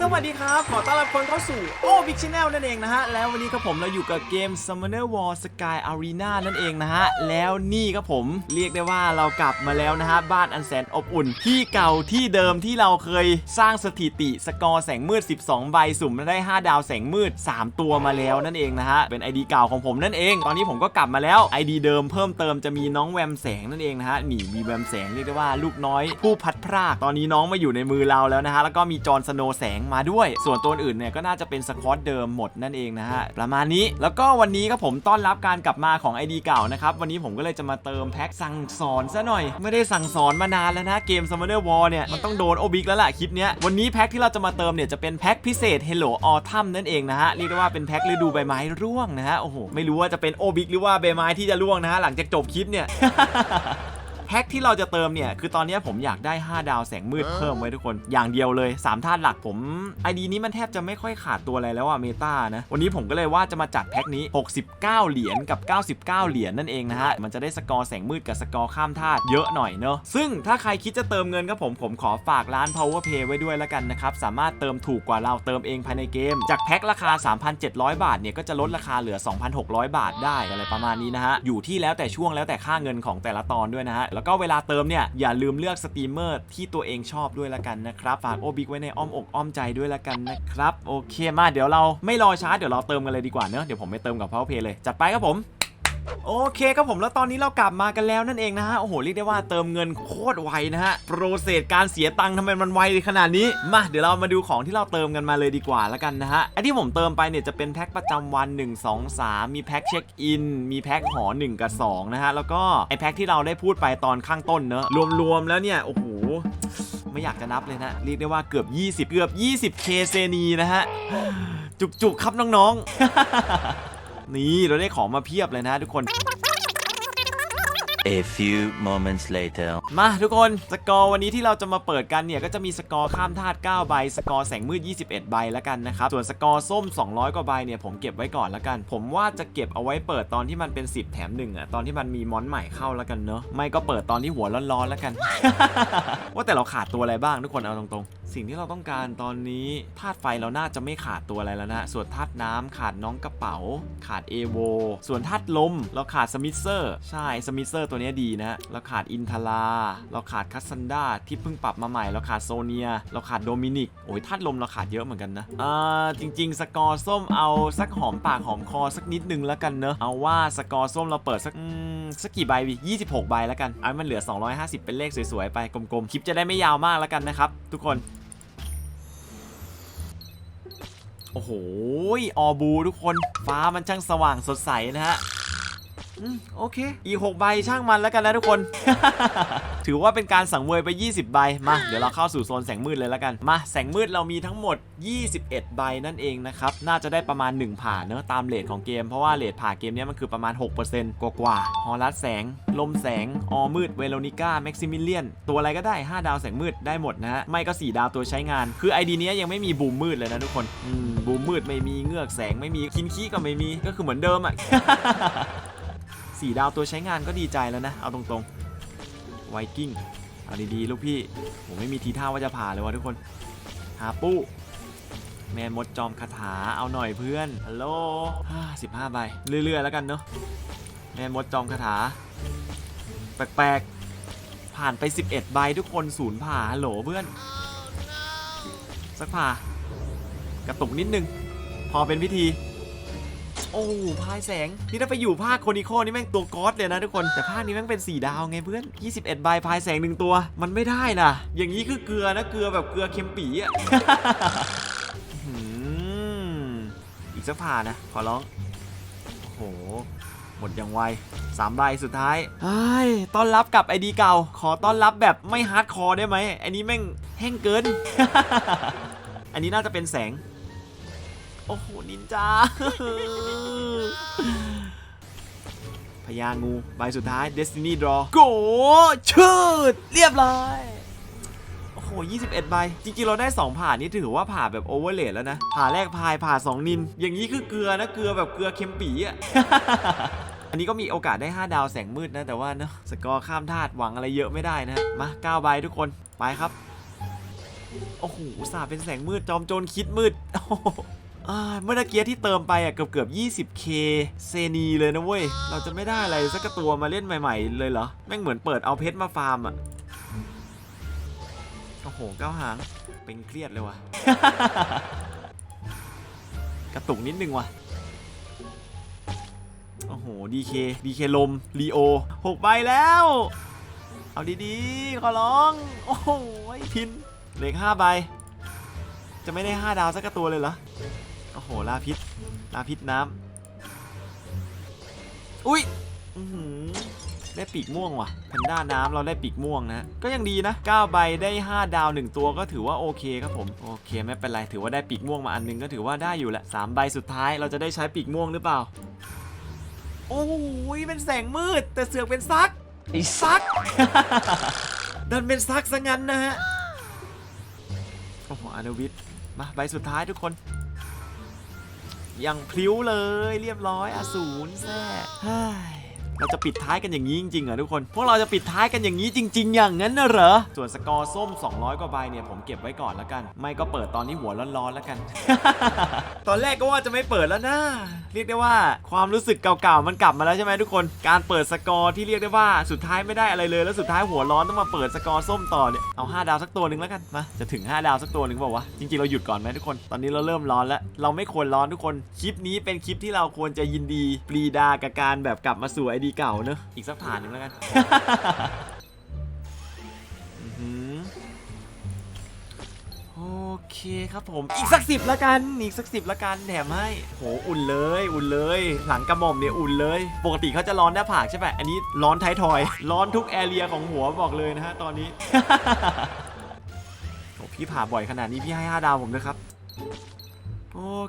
สวัสดีครับ ขอต้อนรับคนเข้าสู่โอ้บิ๊กชแนลนั่นเองนะฮะ แล้ววันนี้ครับผมเราอยู่กับเกม Summoner War Sky Arena นั่นเองนะฮะ แล้วนี่ครับผมเรียกได้ว่าเรากลับมาแล้วนะฮะ บ้านอันแสนอบอุ่น ที่เก่าที่เดิมที่เราเคยสร้างสถิติสกอร์แสงมืด 12 ใบสุ่มได้ 5 ดาวแสงมืด 3 ตัวมาแล้วนั่นเองนะฮะ เป็น ID เก่าของผมนั่นเอง ตอนนี้ผมก็กลับมาแล้ว ID เดิมเพิ่มเติมจะมีน้องแวมแสงนั่นเองนะฮะนี่มีแวมแสงเรียกได้ว่าลูกน้อยผู้พัดพรากตอนนี้น้องมาอยู่ในมือเราแล้วนะฮะแล้วก็มีจอร์นสโนแสงมาด้วย ส่วนตัวอื่นเนี่ยก็น่าจะเป็นสควอตเดิมหมดนั่นเองนะฮะประมาณนี้แล้วก็วันนี้ก็ผมต้อนรับการกลับมาของ ID เก่านะครับวันนี้ผมก็เลยจะมาเติมแพ็คสั่งสอนซะหน่อย ไม่ได้สั่งสอนมานานแล้วนะเกม Summoner War เนี่ยมันต้องโดนโอบิกแล้วล่ะคลิปเนี้ยวันนี้แพ็คที่เราจะมาเติมเนี่ยจะเป็นแพ็คพิเศษ Hello Autumn นั่นเองนะฮะเรียกได้ว่าเป็นแพ็คฤดูใบไม้ร่วงนะฮะโอ้โหไม่รู้ว่าจะเป็นโอบิกหรือว่าใบไม้ที่จะร่วงนะฮะหลังจากจบคลิปเนี่ย แพ็คที่เราจะเติมเนี่ย คือตอนนี้ผมอยากได้ 5 ดาวแสงมืดเพิ่มไว้ทุกคน อย่างเดียวเลย 3ธาตุหลักผมไอดีนี้มันแทบจะไม่ค่อยขาดตัวอะไรแล้วอะเมตานะ วันนี้ผมก็เลยว่าจะมาจัดแพ็คนี้ 69 เหรียญกับ 99 เหรียญนั่นเองนะฮะ มันจะได้สกอร์แสงมืดกับสกอร์ข้ามธาตุเยอะหน่อยเนอะซึ่งถ้าใครคิดจะเติมเงินครับผมผมขอฝากร้าน Power Pay ไว้ด้วยแล้วกันนะครับสามารถเติมถูกกว่าเราเติมเองภายในเกม จากแพ็คราคา 3,700 บาทเนี่ยก็จะลดราคาเหลือ 2,600 บาทได้อะไรประมาณนี้นะฮะอยู่ที่แล้วแต่ช่วงแล้วแต่ค่าเงินของแต่ละตอนด้วยนะฮะแล้วก็เวลาเติมเนี่ยอย่าลืมเลือกสตรีมเมอร์ที่ตัวเองชอบด้วยละกันนะครับฝากโอบิกไว้ในอ้อมอกอ้อมใจด้วยละกันนะครับโอเคมาเดี๋ยวเราไม่รอช้าเดี๋ยวเราเติมกันเลยดีกว่าเนอะเดี๋ยวผมไปเติมกับ Power Play เลยจัดไปครับผม โอเคครับผมแล้วตอนนี้เรากลับมากันแล้วนั่นเองนะฮะ โอ้โหเรียกได้ว่าเติมเงินโคตรไวนะฮะ โปรเซสการเสียตังค์ทำไมมันไวขนาดนี้ มาเดี๋ยวเรามาดูของที่เราเติมกันมาเลยดีกว่าแล้วกันนะฮะไอที่ผมเติมไปเนี่ยจะเป็นแพ็คประจำวัน 1 2 3 มีแพ็คเช็คอิน มีแพ็คหอ 1 กับ 2 นะฮะ แล้วก็ไอแพ็คที่เราได้พูดไปตอนข้างต้นเนอะรวมๆแล้วเนี่ยโอ้โหไม่อยากจะนับเลยนะเรียกได้ว่าเกือบ 20 เกือบ 20 เคเซนีนะฮะจุกๆครับน้องๆ นี่เราได้ของมาเพียบเลยนะทุกคน A few moments later. มาทุกคน สกอร์วันนี้ที่เราจะมาเปิดกันเนี่ย ก็จะมีสกอร์ข้ามธาตุ9ใบ สกอร์แสงมืด 21 ใบแล้วกันนะครับ ส่วนสกอร์ส้ม 200 กว่าใบเนี่ย ผมเก็บไว้ก่อนแล้วกัน ผมว่าจะเก็บเอาไว้เปิดตอนที่มันเป็น 10 แถม1อะตอนที่มันมีมอนใหม่เข้าแล้วกันเนอะไม่ก็เปิดตอนที่หัวร้อนๆแล้วกัน ว่าแต่เราขาดตัวอะไรบ้างทุกคนเอาตรงๆสิ่งที่เราต้องการตอนนี้ธาตุไฟเราน่าจะไม่ขาดตัวอะไรแล้วนะส่วนธาตุน้ำขาดน้องกระเป๋า ขาดเอโวส่วนธาตุลม เราขาดสมิธเซอร์ใช่สมิธเซอร์ตัวนี้ดีนะเราขาดอินทราเราขาดคัสซันดาที่เพิ่งปรับมาใหม่ เราขาดโซเนีย เราขาดโดมินิกโอ้ยธาตุลมเราขาดเยอะเหมือนกันนะอ่าจริง ๆ สกอร์ส้มเอาสักหอมปากหอมคอสักนิดนึงแล้วกันเนอะเอาว่าสกอร์ส้มเราเปิดสักสักกี่ใบดี26ใบแล้วกันเอาให้มันเหลือ 250 เป็นเลขสวยๆไปกลมๆคลิปจะได้ไม่ยาวมากแล้วกันนะครับทุกคน โอ้โหออบูทุกคนฟ้ามันช่างสว่างสดใสนะฮะ อืมโอเค อีก6ใบช่างมันแล้วกันนะทุกคน ถือว่าเป็นการสังเวยไป 20 ใบ มา เดี๋ยวเราเข้าสู่โซนแสงมืดเลยแล้วกัน มา แสงมืดเรามีทั้งหมด 21 ใบนั่นเองนะครับ น่าจะได้ประมาณ 1 ผ่าเนอะตามเลทของเกม เพราะว่าเลทผ่าเกมนี้มันคือประมาณ 6%กว่ากว่าๆฮอลัสแสง ลมแสง ออมืด เวโรนิก้า แม็กซิมิเลียน ตัวอะไรก็ได้ 5 ดาวแสงมืดได้หมดนะฮะ ไม่ก็ 4 ดาวตัวใช้งาน คือไอดีนี้ยยังไม่มีบูมมืดเลยนะทุกคน อืม บูมมืดไม่มี เงือกแสงไม่มี คินขี้ก็ไม่มี ก็คือเหมือนเดิมอะ สี่ดาวตัวใช้งานก็ดีใจแล้วนะ เอาตรงๆไวกิ้งเอาดีๆ ลูกพี่ ผมไม่มีทีท่าว่าจะผ่าเลยวะทุกคน หาปู้แมนมดจอมคาถาเอาหน่อยเพื่อนฮัลโหลสิบห้าใบเรื่อยๆแล้วกันเนาะแมนมดจอมคาถา แปลกๆ ผ่านไป 11 ใบทุกคนศูนย์ผ่าฮัลโหลเพื่อน สักผ่ากระตุกนิดนึง พอเป็นพิธี อ้พายแสง นี่ถ้าไปอยู่ภาคโคนิโคนี่แม่งตัวก๊อตเลยนะทุกคน แต่ภาคนี้แม่งเป็น 4 ดาวไงเพื่อน 21ใบพายแสงหนึ่งตัว มันไม่ได้นะอย่างนี้คือเกลือนะเกลือแบบเกลือเค็มปีอะอีกสักผ่านะ ขอร้อง โอ้โห หมดอย่างไวสามใบสุดท้ายเฮ้ต้อนรับกับไอดีเก่า ขอต้อนรับแบบไม่ฮาร์ดคอร์ได้ไหม อันนี้แม่งแห้งเกิน อันนี้น่าจะเป็นแสง โอ้โห นินจา พญางู ใบสุดท้าย Destiny Draw โกชืด เรียบร้อย โอ้โห 21 ใบ จริงๆ เราได้ 2 ผ่านนี่ถือว่าผ่าแบบโอเวอร์เลดแล้วนะ ผ่าแรกพาย ผ่า 2 นิน อย่างนี้คือเกลือนะ เกลือแบบเกลือเค็มปีอะ อันนี้ก็มีโอกาสได้ 5 ดาวแสงมืดนะ แต่ว่าเนอะสกอร์ข้ามธาตุหวังอะไรเยอะไม่ได้นะ มา9ใบทุกคน ไปครับ โอ้โหสาเป็นแสงมืด จอมโจรคิดมืดโอ้โห เมื่อตะเกียที่เติมไปอะเกือบเกือบ 20k เซนีเลยนะเว้ย เราจะไม่ได้อะไรสักกตัวมาเล่นใหม่ ๆ เลยเหรอ แม่งเหมือนเปิดเอาเพชรมาฟาร์มอะ โอ้โหเก้าหาง เป็นเครียดเลยว่ะ กระตุกนิดนึงว่ะ โอ้โหดีเคดีเคลมลีโอหกใบแล้ว เอาดีๆ ขอร้อง โอ้โหพินเหลืออกห้าใบ จะไม่ได้ห้าดาวสักกตัวเลยเหรอ โอ้โหลาพิษลาพิษน้ำอุ้ยได้ปีกม่วงว่ะแพนด้าน้ำเราได้ปีกม่วงนะ ก็ยังดีนะ 9 ใบได้ 5 ดาว 1 ตัวก็ถือว่าโอเคครับผม โอเคไม่เป็นไร ถือว่าได้ปีกม่วงมาอันหนึงก็ถือว่าได้อยู่แหละ3ใบสุดท้ายเราจะได้ใช้ปีกม่วงหรือเปล่า โอ้ยเป็นแสงมืด แต่เสือกเป็นซักไอ้ซัก ดันเป็นซักซะงั้นนะฮะ โอ้โหอานวิทย์มาใบสุดท้ายทุกคน ยังพลิ้วเลยเรียบร้อยอสูรแซ่ เราจะปิดท้ายกันอย่างนี้จริงๆเหรอทุกคน พวกเราจะปิดท้ายกันอย่างนี้จริง ๆ อย่างนั้นน่ะเหรอ ส่วนสกอร์ส้ม 200 กว่าใบเนี่ยผมเก็บไว้ก่อนแล้วกัน ไม่ก็เปิดตอนนี้หัวร้อนๆแล้วกัน ตอนแรกก็ว่าจะไม่เปิดแล้วนะ เรียกได้ว่าความรู้สึกเก่าๆมันกลับมาแล้วใช่ไหมทุกคน การเปิดสกอร์ที่เรียกได้ว่าสุดท้ายไม่ได้อะไรเลย แล้วสุดท้ายหัวร้อนต้องมาเปิดสกอร์ส้มต่อเนี่ย เอา 5 ดาวสักตัวหนึ่งแล้วกัน มา จะถึง 5 ดาวสักตัวหนึ่งเปล่าวะ จริงๆเราหยุดก่อนไหมทุกคน ตอนนี้เราเริ่มร้อนแล้ว เราไม่ควรร้อนทุกคน คลิปนี้เป็นคลิปที่เราควรจะยินดีปรีดากับการแบบกลับมาสู่ไอดีเก่าเนอะอีกสักผ่านหนึ่งแล้วกันอื้อหือโอเคครับผม อีกสักสิบละกัน อีกสักสิบละกันแถมให้โหอุ่นเลย อุ่นเลย หลังกระหม่อมเนี่ยอุ่นเลย ปกติเขาจะร้อนหน้าผากใช่ปะอันนี้ร้อนท้ายทอย ร้อนทุกแอเรียของหัวบอกเลยนะฮะตอนนี้โอ้พี่ผ่าบ่อยขนาดนี้พี่ให้5ดาวผมด้วยครับโอ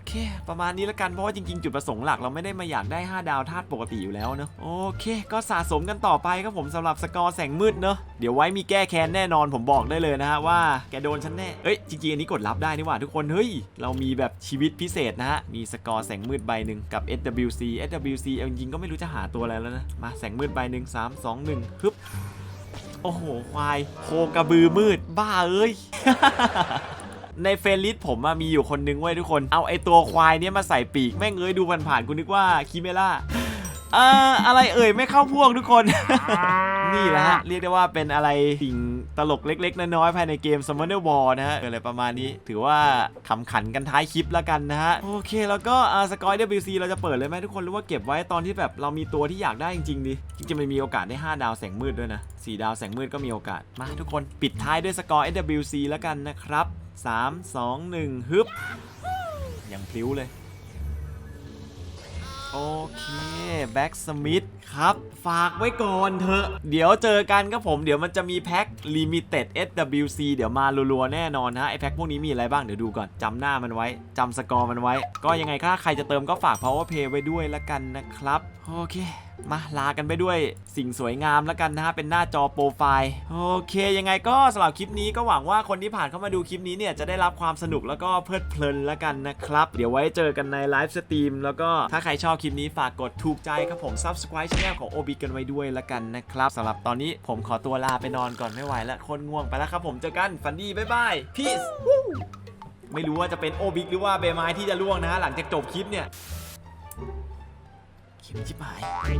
เค ประมาณนี้แล้วกันเพราะว่าจริงๆ จุดประสงค์หลักเราไม่ได้มาอยากได้ 5 ดาวธาตุปกติอยู่แล้วเนอะโอเค ก็สะสมกันต่อไปครับผมสำหรับสกอร์แสงมืดเนอะเดี๋ยวไว้มีแก้แค้นแน่นอนผมบอกได้เลยนะฮะว่าแกโดนฉันแน่เอ้ยจริงๆอันนี้กดรับได้นี่หว่าทุกคนเฮ้ยเรามีแบบชีวิตพิเศษนะฮะมีสกอร์แสงมืดใบหนึ่งกับ SWC SWC เอาจริงๆก็ไม่รู้จะหาตัวอะไรแล้วนะมาแสงมืดใบหนึ่งสามสองหนึ่งฮึบโอ้โหควายโคกระบือมืด บ้าเอ้ย ในเฟรนลิสผมอะมีอยู่คนนึงเว้ยทุกคน เอาไอตัวควายเนี้ยมาใส่ปีก แม่งเอ้ยดูผ่านๆกูนึกว่าคิเมล่าเอ่ออะไรเอ่ยไม่เข้าพวกทุกคน นี่แหละฮะ เรียกได้ว่าเป็นอะไรสิ่งตลกเล็ก ๆ น้อยๆภายในเกม Summoner War นะฮะอะไรประมาณนี้ถือว่าขำขันกันท้ายคลิปแล้วกันนะฮะ โอเค แล้วก็อ่าสกอย WC เราจะเปิดเลยไหมทุกคนหรือว่าเก็บไว้ตอนที่แบบเรามีตัวที่อยากได้จริงๆดิจริงๆมันมีโอกาสได้ 5 ดาวแสงมืดด้วยนะ 4 ดาวแสงมืดก็มีโอกาสมาทุกคนปิดท้ายด้วยสกอร์ SWC แล้วกันนะครับ 3 2 1 ฮึบ ยังพลิ้วเลย โอเค แบ็กสมิธครับ ฝากไว้ก่อนเถอะ เดี๋ยวเจอกันครับผม เดี๋ยวมันจะมีแพ็ค Limited SWC เดี๋ยวมารัวๆแน่นอนนะไอแพ็คพวกนี้มีอะไรบ้าง เดี๋ยวดูก่อนจำหน้ามันไว้จำสกอร์มันไว้ ก็ยังไงถ้าใครจะเติมก็ฝาก Power Pay ไว้ด้วยละกันนะครับ โอเค มาลากันไปด้วยสิ่งสวยงามแล้วกันนะฮะเป็นหน้าจอโปรไฟล์โอเค ยังไงก็สำหรับคลิปนี้ก็หวังว่าคนที่ผ่านเข้ามาดูคลิปนี้เนี่ยจะได้รับความสนุกแล้วก็เพลิดเพลินแล้วกันนะครับ เดี๋ยวไว้เจอกันในไลฟ์สตรีมแล้วก็ถ้าใครชอบคลิปนี้ฝากกดถูกใจครับผม Subscribe ช่องของ OB กันไว้ด้วยและกันนะครับสำหรับตอนนี้ผมขอตัวลาไปนอนก่อนไม่ไหวแล้วคนง่วงไปแล้วครับผมเจอกันฝันดีบ๊ายบายพีซไม่รู้ว่าจะเป็นโอบิกหรือว่าเบไม้ที่จะล่วงนะฮะหลังจากจบคลิปเนี่ย หิวชิบหาย